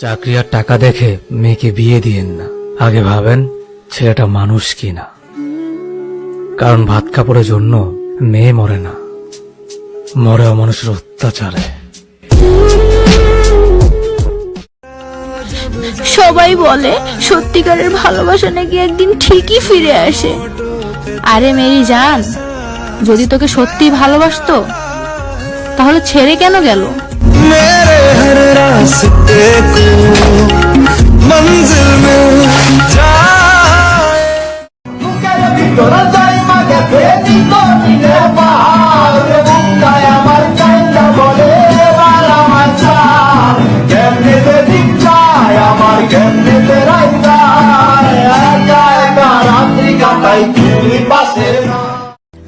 চাকরি আর টাকা দেখে মেয়েকে বিয়ে দিয়েন না। আগে ভাবেন ছেলেটা মানুষ কিনা। কারণ ভাত কাপড়ের জন্য মেয়ে মরে না। মরে অমানুষের অত্যাচারে। সবাই বলে সত্যিকারের ভালোবাসা নাকি একদিন ঠিকই ফিরে আসে। আরে মেরি জান যদি তোকে সত্যি ভালোবাসতো তাহলে ছেড়ে কেন গেল?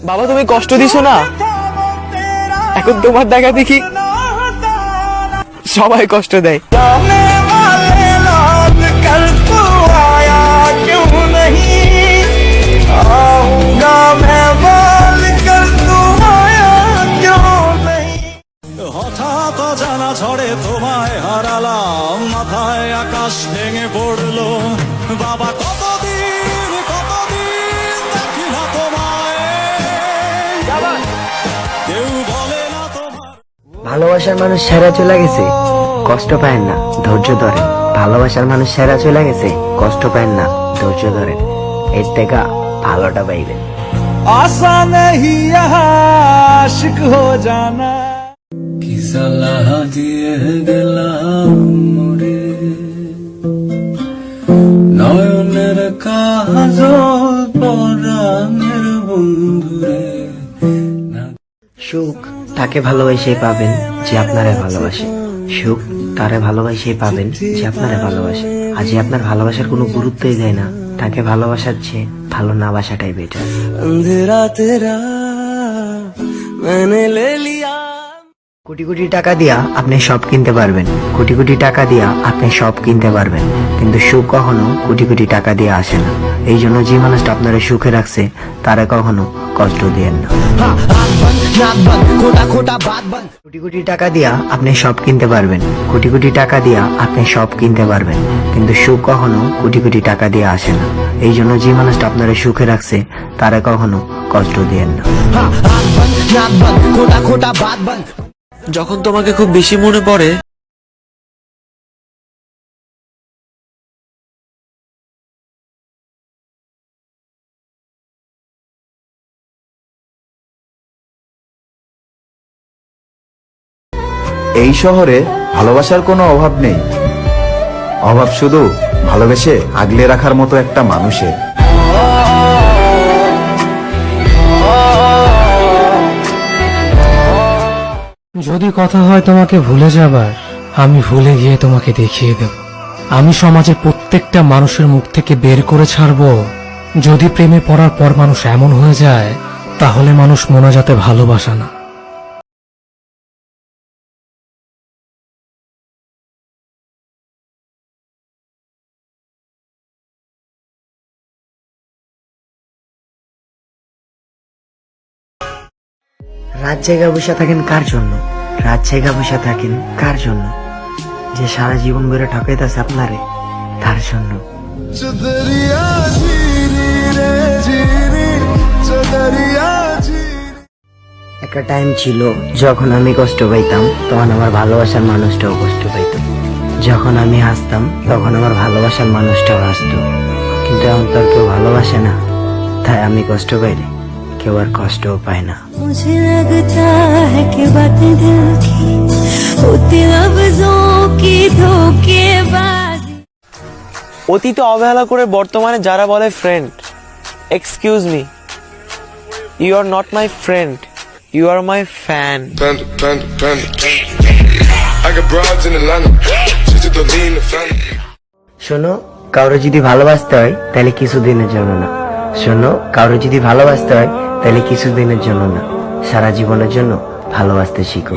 বাবা, তুমি কষ্ট দিছো না? এখন তোমার দেখা দেখি সবাই কষ্ট দেয়। হঠাৎ জানা ঝড়ে তোমায় হারালাম, মাথায় আকাশ ভেঙে পড়ল। বাবা, কত ভালোবাসার মানুষ সেরা চলে গেছে কষ্ট পায়েন না ধৈর্য ধরে। ভালোবাসার মানুষ সেরা চলে গেছে কষ্ট পায়েন না ধৈর্য ধরে। এর থেকে ভালোটা পাইবে। আশা নেই আশিক হো জানা। কি সালাহ দিয়ে গেলাম মোরে নয়নের কাজল পরাণের বন্ধুরে। সুখ তাকে ভালোবাসে পাবেন যে আপনারে ভালোবাসে সুখ তারে ভালোবাসে পাবেন যে আপনারে ভালোবাসে আজ আপনার ভালোবাসার কোনো গুরুত্বই দেয় না তাকে ভালোবাসার চেয়ে ভালো না বাসাটাই বেটার अंधेरा तेरा मैंने ले लिया কোটি কোটি টাকা দিয়া আপনি সব কিনতে পারবেন। কোটি কোটি টাকা দিয়া আপনি সব কিনতে পারবেন। কিন্তু সুখ কখনো কোটি কোটি টাকা দিয়ে আসে না। এই জন্য যে মানুষটা আপনারা সুখে রাখছে, তারা কখনো কষ্ট দিয়েন না। কোটি কোটি টাকা দিয়া আপনি সব কিনতে পারবেন। কোটি কোটি টাকা দিয়া আপনি সব কিনতে পারবেন। কিন্তু সুখ কখনো কোটি কোটি টাকা দিয়ে আসে না। এই জন্য যে মানুষটা আপনারা সুখে রাখছে, তারা কখনো কষ্ট দিয়েন না। যখন তোমাকে খুব বেশি মনে পড়ে, এই শহরে ভালোবাসার কোনো অভাব নেই। অভাব শুধু ভালোবেসে আগলে রাখার মতো একটা মানুষের। যদি কথা হয় তোমাকে ভুলে যাবার, আমি ভুলে গিয়ে তোমাকে দেখিয়ে দেব। আমি সমাজের প্রত্যেকটা মানুষের মুখ থেকে বের করে ছাড়ব। যদি প্রেমে পড়ার পর মানুষ এমন হয়ে যায়, তাহলে মানুষ মোনাজাতে ভালোবাসা না। রাত জায়গা বসে থাকেন কার জন্য? রাত জায়গা বসে থাকেন কার জন্য? যে সারা জীবন ধরে ঠকাইতেছে আপনারে, তার জন্য। একটা টাইম ছিল, যখন আমি কষ্ট পাইতাম, তখন আমার ভালোবাসার মানুষটাও কষ্ট পাইত। যখন আমি হাসতাম, তখন আমার ভালোবাসার মানুষটাও হাসত। কিন্তু এখন তো কেউ ভালোবাসে না, তাই আমি কষ্ট পাইলে কেউ আর কষ্টও পায় না। অতীত অবহেলা করে বর্তমানে যারা বলে friend excuse me you are not my friend you are my fan শোনো কারও যদি ভালোবাসতে হয় তাহলে কিছুদিনের জন্য না। শোনো কারও যদি ভালোবাসতে হয় তাহলে কিছুদিনের জন্য না সারা জীবনের জন্য ভালোবাসতে শিখো.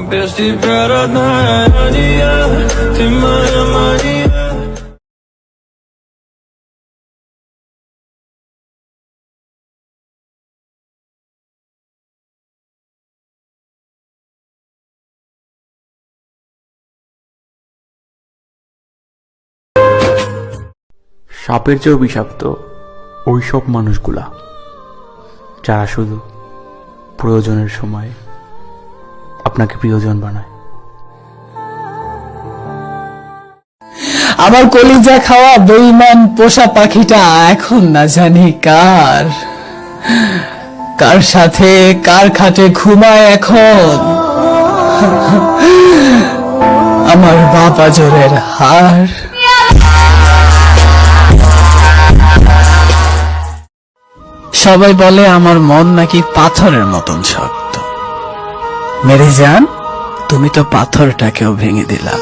সাপের চেয়েও বিষাক্ত। ওই সব মানুষগুলা। যারা শুধু প্রয়োজনের সময় আপনাকে প্রিয়জন বানায়। আমার কলিজা খাওয়া বেইমান পোষা পাখিটা এখন না জানি কার। কার সাথে কার খাটে ঘুমায় এখন? আমার বাবা জোরের হার। সবাই বলে আমার মন নাকি পাথরের মতন শক্ত। মেরে যান তুমি তো পাথরটাকেও ভেঙে দিলা।